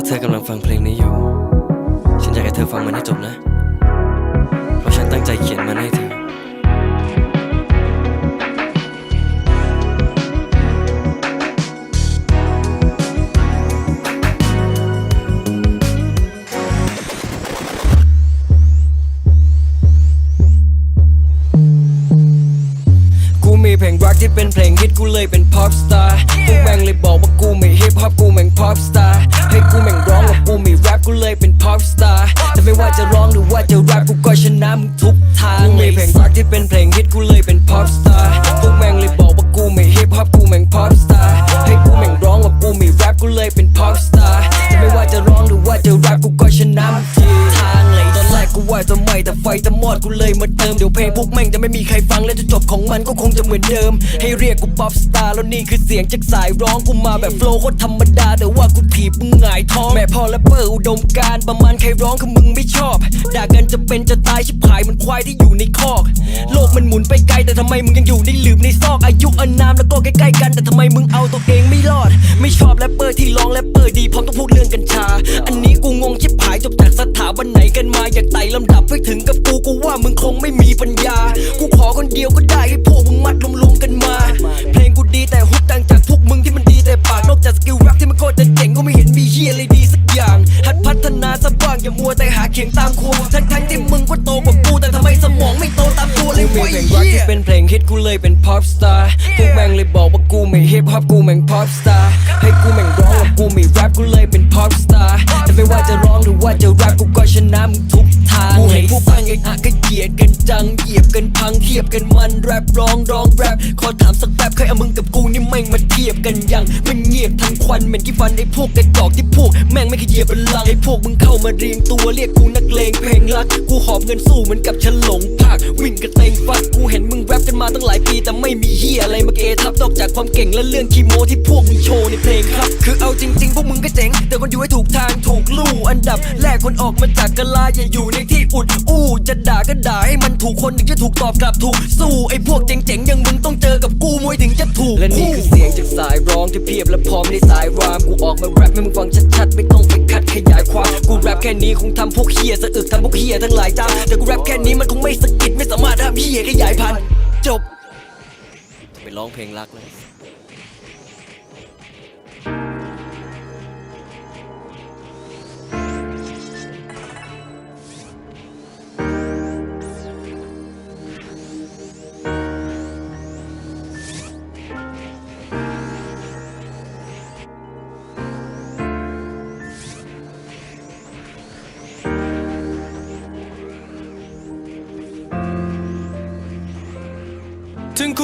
าเธอกำลังฟังเพลงนี้อยู่ ฉันอยากให้เธอฟังมันให้จบนะ เพราะฉันตั้งใจเขียนมันให้เธอ ที่เป็นเพลงฮิตกูเลยเป็น pop star พวกแม่งเลยบอกว่ากูไม่ฮิปฮอปกูแม่ง pop star ให้กูแม่งร้องว่ากูมีแรปกูเลยเป็น pop star แต่ไม่ว่าจะร้องหรือว่าจะแรปกูก็ชนะมึงทุกทางกูมีเพลงรักที่เป็นเพลงฮิตกูเลยเป็น pop star พวกแม่งเลยบอกว่ากูไม่ฮิปฮอปกูแม่ง pop star ให้ จะไม่แต่ไฟจะมอดกูเลยมาเติมเดี๋ยวเพลงพวกแม่งจะไม่มีใครฟังและจะจบของมันก็คงจะเหมือนเดิม ให้เรียกกูป๊อปสตาร์แล้วนี่คือเสียงจากสายร้องกูมาแบบโฟล์โคตรธรรมดา แต่ว่ากูถีบมึงหงายท้องแม่พ่อและเปอร์อุดมการประมาณใครร้องคือมึงไม่ชอบด่ากันจะเป็นจะตายชิบหายมันควายที่อยู่ในคอก โลกมันหมุนไปไกลแต่ทำไมมึงยังอยู่ในหลืมในซอกอายุอานามแล้วก็ใกล้ๆกัน แต่ทำไมมึงเอาตัวเองไม่รอด ไม่ชอบแรปเปอร์ที่ร้องแรปเปอร์ดีพร้อมต้องพูดเรื่องกัญชา อันนี้กูงงชิบหายจบจากสถาบันไหนกันมาอยากไต่ลำดับให้ถึงกับกูกูว่ามึงคงไม่มีปัญญา กูขอคนเดียวก็ได้ให้พวกมึงมัดรวมๆกันมา เพลงกูดีแต่ฮุบต่างจากพวกมึงที่มันดีแต่ปากนอกจากสกิลแรปที่มันโคตรจะเจ๋งก็ไม่เห็นมีเฮียอะไรดีสักอย่าง หัดพัฒนาซะบ้างอย่ามัวแต่หาเขียงตามครูทั้งทั้งๆที่มึงก็โตกว่ากูแต่ทำไมสมองไม่โตตามกูเลยเว้ยเฮียเป็นเพลงฮิตกูเลยเป็น pop star พวกแม่งเลยบอกว่ากูไม่ฮิปฮอปกูแม่ง pop star ยบกันมันแรปร้ องร้องแรปขอถามสักแป๊บเคยเอามึงกับกูนี่แม่งมาเทียบกันยังมันเงียบทั้งควันเหม็นที่ฟันไอ้พวกกระจอกที่พวกแม่งไม่เคยเหยียบบัลลังก์ให้พวกมึงเข้ามาเรียงตัวเรียกกูนักเลงเพลงรัก กูหอบเงินสู้เหมือนกับฉลงภาควิ่งกระเตงฟัดกูเห็นมึงแรปกันมาตั้งหลายปีแต่ไม่มีเฮียอะไรมาเกทับนอกจากความเก่งและเรื่องคีโมที่พวกมึงโชว์ในเพลงครับ คือเอาจริง ๆ พวกมึงก็เจ๋งแต่คนอยู่ให้ถูกทางถูกลู่อันดับแรกคนออกมาจากกะลาอย่าอยู่ในที่อุดอู้จะด่าก็ด่าให้มันถูกคนถึงจะถูกตอบกลับถูกสู้ไอ้พวกเจ๋งๆอย่างมึงต้องเจอกับกูมวยถึงจะถูกและนี่คือเสียงจากสายร้องที่เพียบและพร้อมในสายรามกูออกมาแรปให้มึงฟังชัดๆไม่ต้องไปคัดขยายความกูแรปแค่นี้คงทำพวกเฮียสะอึกทำพวกเฮียทั้งหลายตามแต่กูแรปแค่นี้มันคงไม่สะกิดไม่สามารถทำเฮียขยายพันธุ์จบไปร้องเพลงรักเลย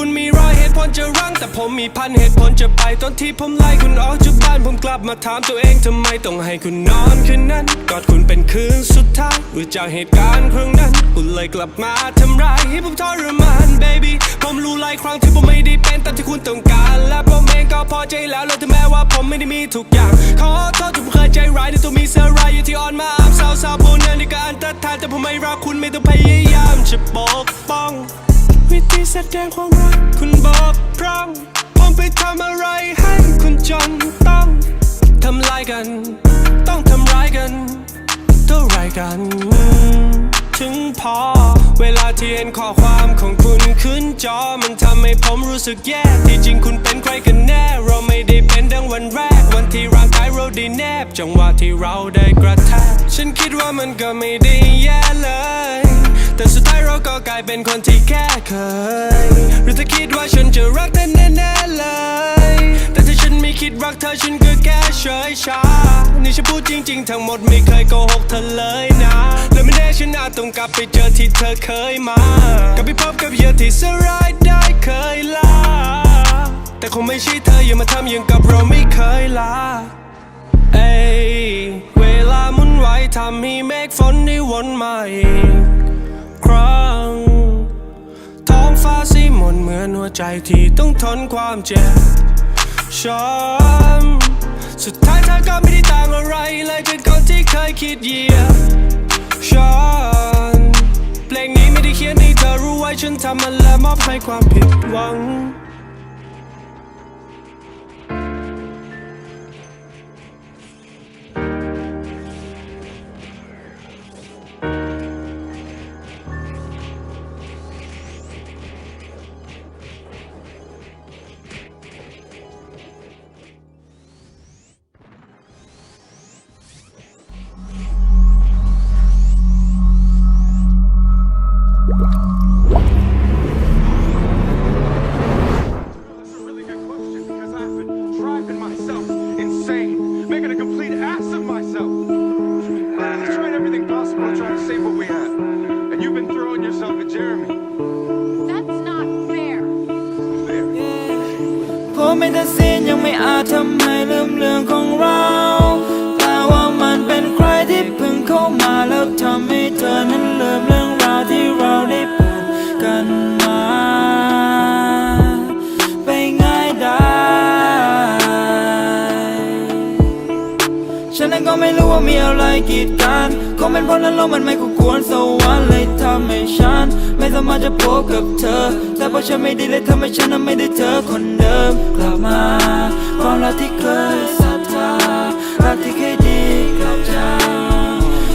คุณมีร้อยเหตุผลจะรั้ง แต่ผมมีพันเหตุผลจะไป ตอนที่ผมไล่คุณออกจากบ้านผมกลับมาถามตัวเองทำไมต้องให้คุณนอนคืนนั้นกอดคุณเป็นคืนสุดท้ายหรือจากเหตุการณ์ครั้งนั้นคุณเลยกลับมาทำร้ายให้ผมทรมาน baby ผมรู้หลายครั้งที่ผมไม่ได้เป็นตามที่คุณต้องการ และผมเองก็พอใจแล้วแล้วถึงแม้ว่าผมไม่ได้มีทุกอย่าง ขอโทษที่ผมเคยใจร้ายในตัวมีเสื้อรายอยู่ที่อ่อนมาอับสาวสาวพวกนั้นที่ก็อันตรธานแต่ผมไม่รักคุณไม่ต้องพยายามจะปกป้อง วิธีแสดงความรัก คุณบอกพร่องผมไปทำอะไรให้คุณจนต้องทำลายกัน ต้องทำร้ายกัน เท่าไรกัน ถึงพอ เวลาที่เห็นข้อความของคุณขึ้นจอมันทำให้ผมรู้สึกแย่ ที่จริงคุณเป็นใครกันแน่ เราไม่ได้เป็นดังวันแรก วันที่ร่างกายเราได้แนบ จังหวะที่เราได้กระแทกฉันคิดว่ามันก็ไม่ได้แย่เลย แต่สุดท้ายเราก็กลายเป็นคนที่แค่เคย หรือถ้าคิดว่าฉันจะรักเธอแน่ๆเลย แต่ถ้าฉันไม่คิดรักเธอฉันก็แค่เฉยชา นี่ฉันพูดจริง ๆ ทั้งหมดไม่เคยโกหกเธอเลยนะ และไม่แน่ฉันอาจต้องกลับไปเจอที่เธอเคยมากลับไปพบกับเหยื่อที่สลายได้เคยลา แต่คงไม่ใช่เธออย่ามาทำอย่างกับเราไม่เคยลาเอ้ยเวลาหมุนไหวทำให้เมฆฝนได้วนมาอีก ครั้ง ท้องฟ้าสีหมนเหมือนหัวใจที่ต้องทนความเจ็บช้ำสุดท้ายเธอก็ไม่ได้ต่างอะไรเลยจากคนที่เคยคิดเหยียบฉันเพลงนี้ไม่ได้เขียนให้เธอรู้ไว้ฉันทำมันและมอบให้ความผิดหวัง ว่ามีอะไรกีดกันคงเป็นเพราะนั้นโลกมันไม่คู่ควรสวรรค์เลยทำให้ฉัน ไม่สามารถจะพบกับเธอ แต่เพราะฉันไม่ดีเลยทำให้ฉันนั้นไม่ได้เจอคนเดิมกลับมา ความรักที่เคยศรัทธารักที่เคยดีกลับเธอ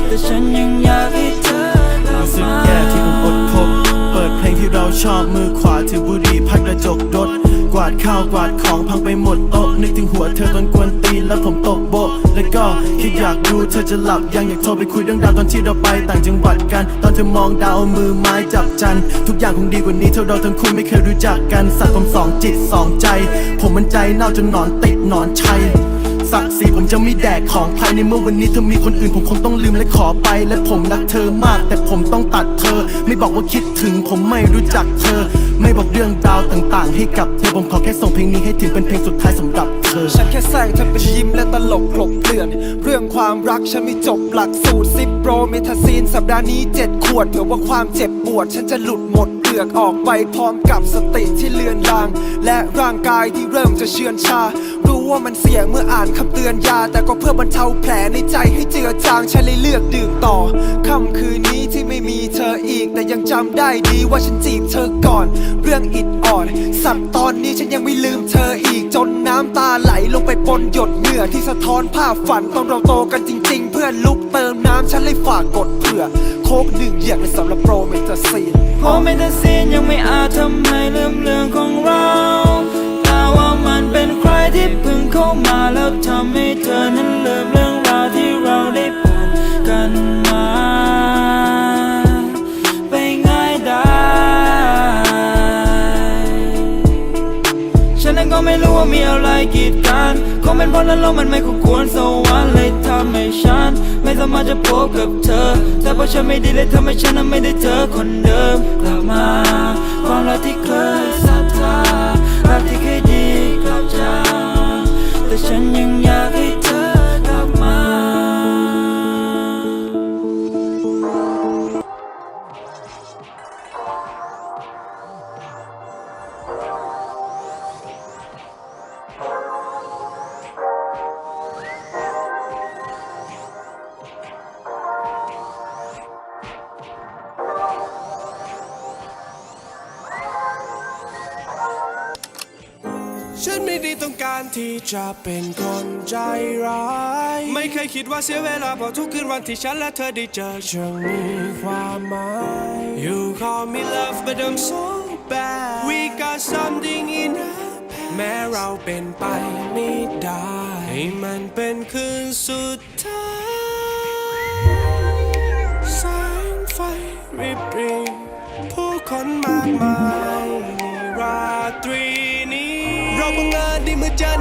แต่ฉันยังอยากให้เธอกลับรู้สึกมาแย่ที่ผมอดคบเปิดเพลงที่เราชอบมือขวาถือบุหรี่พัดกระจกรถ กวาดข้าวกวาดของพังไปหมดโต๊ะนึกถึงหัวเธอตอนกวนตีนแล้วผมตกโบะแล้วก็คิดอยากดูเธอจะหลับยังอยากโทรไปคุยเรื่องราวตอนที่เราไปต่างจังหวัดกัน ตอนเธอมองดาวเอามือไม้จับจัน ทุกอย่างคงดีกว่านี้เท่าเราทั้งคู่ไม่เคยรู้จักกันสัตว์ผมสองจิตสองใจ ผมมันใจเน่าจนหนอนติดหนอนชัย ศักดิ์ศรีผมจะไม่แดกของภายในเมื่อวันนี้เธอมีคนอื่นผมคงต้องลืมและขอไป และผมรักเธอมาก แต่ผมต้องตัดเธอ ไม่บอกว่าคิดถึงผมไม่รู้จักเธอ ไม่บอกเรื่องราวต่างๆ ให้กับเธอผมขอแค่ส่งเพลงนี้ให้ถึงเป็นเพลงสุดท้ายสำหรับเธอ ฉันแค่แซงเธอเป็นยิ้มและตลกกลบเกลื่อน เรื่องความรักฉันไม่จบหลักสูตรซิปโปรเมทาซีนสัปดาห์นี้เจ็ดขวดเผื่อว่าความเจ็บปวด ฉันจะหลุดหมดเปลือกออกไปพร้อมกับสติที่เลือนลาง และร่างกายที่เริ่มจะเชือนชา ว่ามันเสี่ยงเมื่ออ่านคำเตือนยา แต่ก็เพื่อบรรเทาแผลในใจให้เจือจางฉันเลยเลือกดื่มต่อค่ำคืนนี้ที่ไม่มีเธออีก แต่ยังจำได้ดีว่าฉันจีบเธอก่อน เรื่องอิดอ่อนสับตอนนี้ฉันยังไม่ลืมเธออีกจนน้ำตาไหลลงไปปนหยดเหงื่อที่สะท้อนภาพฝันตอนเราโตกันจริง ๆ เพื่อนลุกเติมน้ำฉันเลยฝากกดเผื่อ โคกหนึ่งอย่างในสำหรับโปรเมทาซีนผมไม่ตัดสินยังไม่อาจทำให้ลืมเรื่องของเรา ที่เพิ่งเข้ามาแล้วทำให้เธอนั้นลืมเรื่องราวที่เราได้ผ่านกันมา ไปง่ายได้ ฉันนั้นก็ไม่รู้ว่ามีอะไรกีดกันคงเป็นเพราะนั้นโลกมันไม่คู่ควรสวรรค์เลยทำให้ฉัน ไม่สามารถจะพบกับเธอ แต่เพราะฉันไม่ดีเลยทำให้ฉันนั้นไม่ได้เจอคนเดิมกลับมา ความรักที่ ฉันยังอยาก จะเป็นคนใจร้าย ไม่เคยคิดว่าเสียเวลาเพราะทุกคืนวันที่ฉันและเธอได้เจอช่างมีความหมาย You call me love but I'm so bad We got something in our past แม้เราเป็นไปไม่ได้ ให้มันเป็นคืนสุดท้ายแสงไฟริบรีผู้คนมากมายในราตรี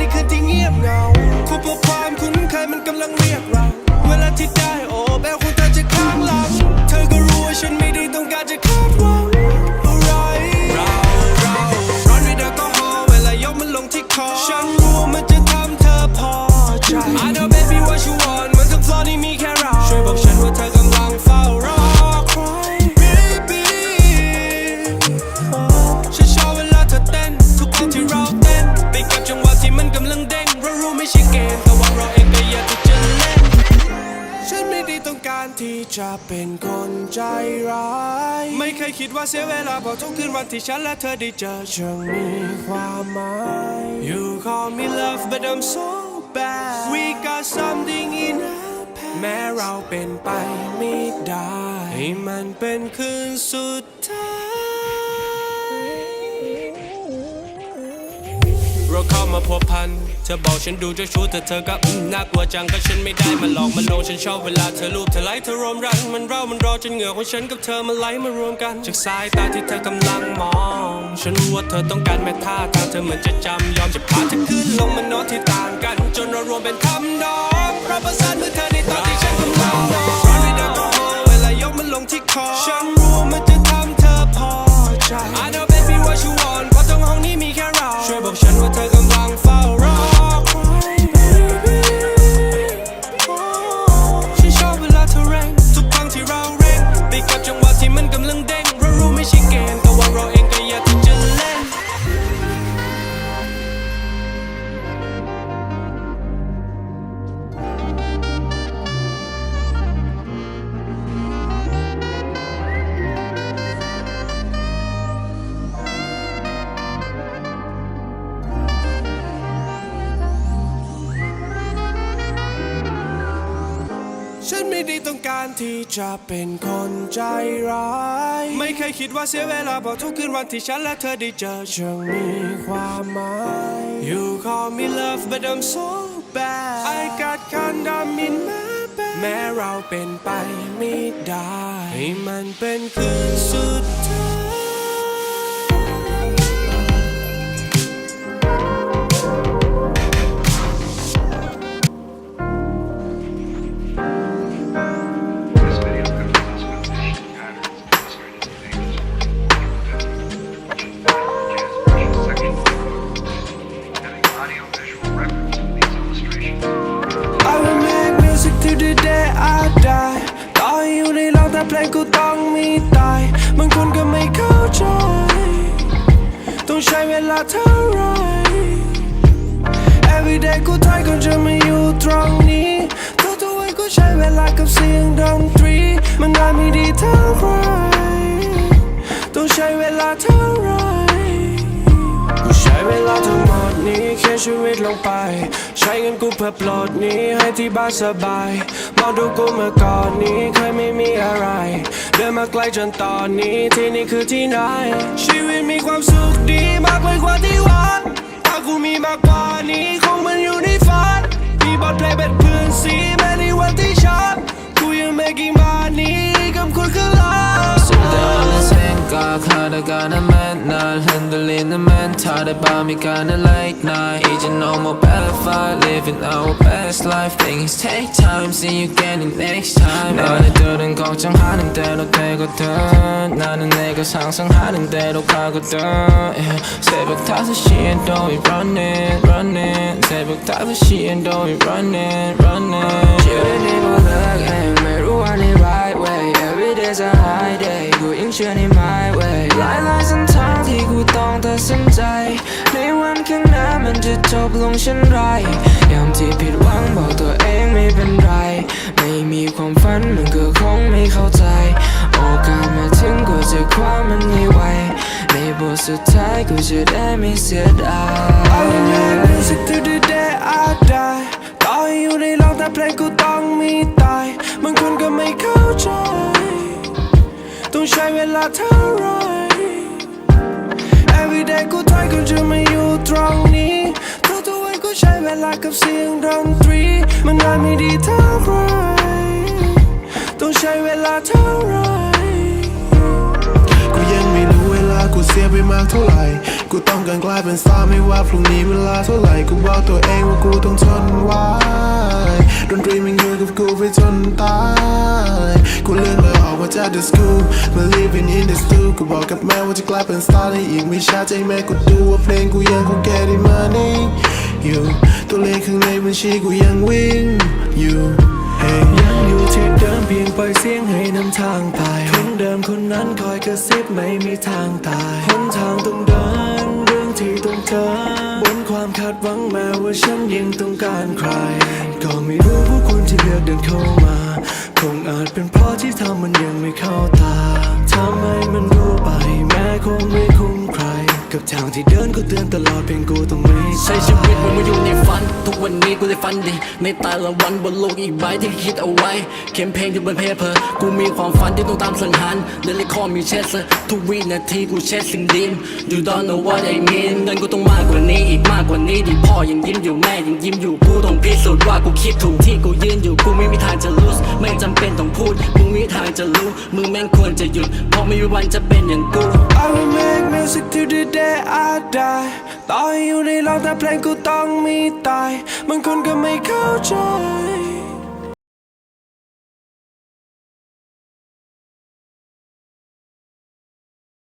ในคืนที่เงียบเหงาคู่พบความคุ้นเคยมันกำลังเรียกเราเวลา การที่จะเป็นคนใจร้าย ไม่เคยคิดว่าเสียเวลาเพราะทุกคืนวันที่ฉันและเธอได้เจอช่างมีความหมาย You call me love but I'm so bad We got something in our past แม้เราเป็นไปไม่ได้ ให้มันเป็นคืนสุดท้ายเราเข้ามาพัวพันเธอบอกฉันดูเจ้าชู้แต่เธอก็อืมน่ากลัวจังก็ฉันไม่ได้มาหลอกมาลงฉันชอบเวลาเธอรูปเธอไล่เธอรวมรันมันเร่ามันรอจนเหงื่อของฉันกับเธอมันไหลมารวมกัน จากสายตาที่เธอกำลังมอง ฉันรู้ว่าเธอต้องการแม้ท่าทางเธอเหมือนจะจำยอมจะพาเธอขึ้นลงมานอนที่ต่างกัน จนเรารวมเป็นคำนองเราประสานมือเธอในตอนที่ฉันกำลังนอนร้อนด้วยแอลกอฮอล์เวลายกมันลงที่คอฉันรู้ว่ามันจะทำเธอพอใจ I know baby what you want เพราะทั้งห้องนี้มีแค่เราช่วยบอกฉันว่าเธอกำลัง ฉันไม่ได้ต้องการที่จะเป็นคนใจร้าย ไม่เคยคิดว่าเสียเวลาเพราะทุกคืนวันที่ฉันและเธอได้เจอช่างมีความหมาย You call me love but I'm so bad I got condom in my bed แม้เราเป็นไปไม่ได้ ให้มันเป็นคืนสุดท้าย เสียงดนตรี มันได้ไม่ดีเท่าไรต้องใช้เวลาเท่าไรกูใช้เวลาทั้งหมดนี้เขียนชีวิตลงไป ใช้เงินกูเพื่อปลดหนี้ให้ที่บ้านสบายมองดูกูเมื่อก่อนนี้เคยไม่มีอะไร เดินมาไกลจนตอนนี้ที่นี่คือที่ไหน ชีวิตมีความสุขดีมากไปกว่าที่หวังถ้ากูมีมากกว่านี้ 가 나만 날 흔들리는 멘탈에 밤이 가는 late night. 이제 no more bad fight living our best life. Things take time see you again in next time. 너네들은 걱정하는 대로 되거든. 나는 내가 상상하는 대로 가거든. Yeah. 새벽 don't we running running 새벽 don't we running running You didn't even look at me, ruin right way yeah. Every day's a high day กูยังเชื่อใน my way หลายหลายเส้นทางที่กูต้องตัดสินใจ ในวันข้างหน้ามันจะจบลงเช่นไรยามที่ผิดหวังบอกตัวเองไม่เป็นไร ไม่มีความฝันมันก็คงไม่เข้าใจ โอกาสมาถึงกูจะคว้ามันให้ไวในบทสุดท้ายกูจะได้ไม่เสียดาย I will make music to the day I die ต่อให้อยู่ในโลกแต่เพลงกูต้องมีตายบางคนก็ไม่เข้าใจ ต้องใช้เวลาเท่าไร Everyday กูทายก่อนจะมาอยู่ตรงนี้ทุกๆวันกูใช้เวลากับเสียงดนตรี มันได้ไม่ดีเท่าไร ต้องใช้เวลาเท่าไร กูยังไม่รู้เวลากูเสียไปมากเท่าไหร่ กูต้องการกลายเป็นสาร์ไม่ว่าพรุ่งนี้เวลาเท่าไหร่ กูบอกตัวเองว่ากูต้องทนไว้ ดนตรีมันอยู่กับกูไปจนตาย กูเลือกเลยออกมาจาก the school มา living in the stew กูบอกกับแม่ว่าจะกลายเป็นสตาร์ในอีกไม่ช้าใจแม่กูดูว่าเพลงกูยังคง get it money อยู่ตัวเลขข้างในบัญชีกูยังวิ่งอยู่ Hey ยังอยู่ที่เดิมเพียงปล่อยเสียงให้นำทางไปคนเดิมคนนั้นคอยกระซิบไม่มีทางตายหนทางต้องเดินเรื่องที่ต้องเจอ ความคาดหวังแม้ว่าฉันยังต้องการใคร ก็ไม่รู้ผู้คนที่เลือกเดินเข้ามา คงอาจเป็นเพราะที่ทำมันยังไม่เข้าตาทำให้มันรู้ไปแม้คงไม่คุ้มใคร กับทางที่เดินก็เตือนตลอดเพียงกูต้องไม่ใช้ชีวิตเหมันมาอยู่ในฝัน ทุกวันนี้กูได้ฝันดี ในแต่ละวันบนโลกอีกใบที่คิดเอาไว้ เขียนเพลงอยู่บนเพเปอร์กูมีความฝันที่ต้องตามสังหารเดินเลยคอมีเชสเซอร์ทุกวินาทีกูเชสสิ่งดีม You don't know what I mean เงินกูต้องมากกว่านี้อีกมากกว่านี้ที่พ่อยังยิ้มอยู่แม่ยังยิ้มอยู่กูต้องพิสูจน์ว่ากูคิดถูกที่กูยืนอยู่กูไม่มีทางจะ lose ไม่จำเป็นต้องพูดมึงมีทางจะรู้มึงแม่งควรจะหยุดเพราะไม่มีวันจะเป็นอย่างกู I will make music to the day I die ต่อให้อยู่ในโลกแต่เพลงกูต้องมีตายบางคนก็ไม่เข้าใจ